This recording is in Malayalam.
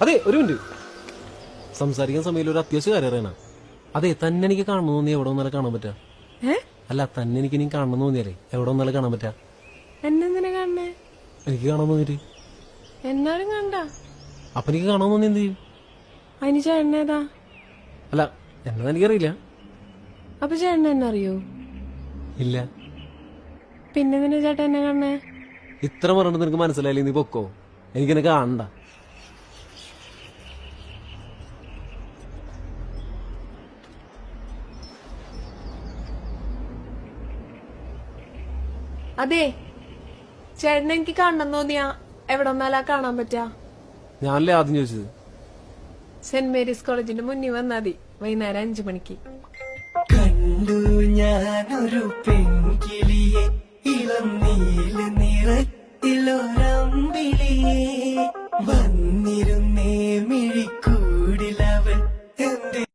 അതെ ഒരു മിനിറ്റ്. സംസാരിക്കാൻ സമയത്ത് ഒരു അത്യാവശ്യ കാര്യം അറിയണം അതെ തന്നെ എനിക്ക് കാണണം തോന്നി എവിടെ ഒന്നാലും കാണാൻ പറ്റാ. അല്ല തന്നെ എനിക്ക് ഇനി കാണണം തോന്നിയാലേ എവിടെ ഒന്നാലും കാണാൻ പറ്റാ. എന്നെന്തിനാ കാണണേ? എനിക്ക് കാണാൻ തോന്നിട്ട് എന്നാലും കണ്ട. അപ്പൊ എനിക്ക് കാണാൻ തോന്നി എന്ത് ചെയ്യും? അതിന് ചേട്ടനേതാ അല്ല എന്നാ എനിക്കറിയില്ല. അപ്പൊ ചേട്ടൻ എന്നെ അറിയോ? ഇല്ല. പിന്നെ ചേട്ടൻ എന്നെ കാണണേ? ഇത്ര പറഞ്ഞിട്ട് നിനക്ക് മനസ്സിലായില്ലേ? നീ പൊക്കോ. എനിക്കെന്നെ കാണണ്ട. അതെ. ചേട്ടൻ എനിക്ക് കാണണം തോന്നിയാ എവിടെ വന്നാലാ കാണാൻ പറ്റാ? ഞാനല്ലേ ആദ്യം ചോദിച്ചത്? സെന്റ് മേരീസ് കോളേജിന്റെ മുന്നിൽ വന്നാ മതി. വൈകുന്നേരം അഞ്ചു മണിക്ക്. കണ്ടു ഞാനൊരു പെൺകിളിയെ ഇളം നീല നിറത്തിലൊരമ്പിളിയെ. വന്നിരുന്നേ മിഴിക്കൂടില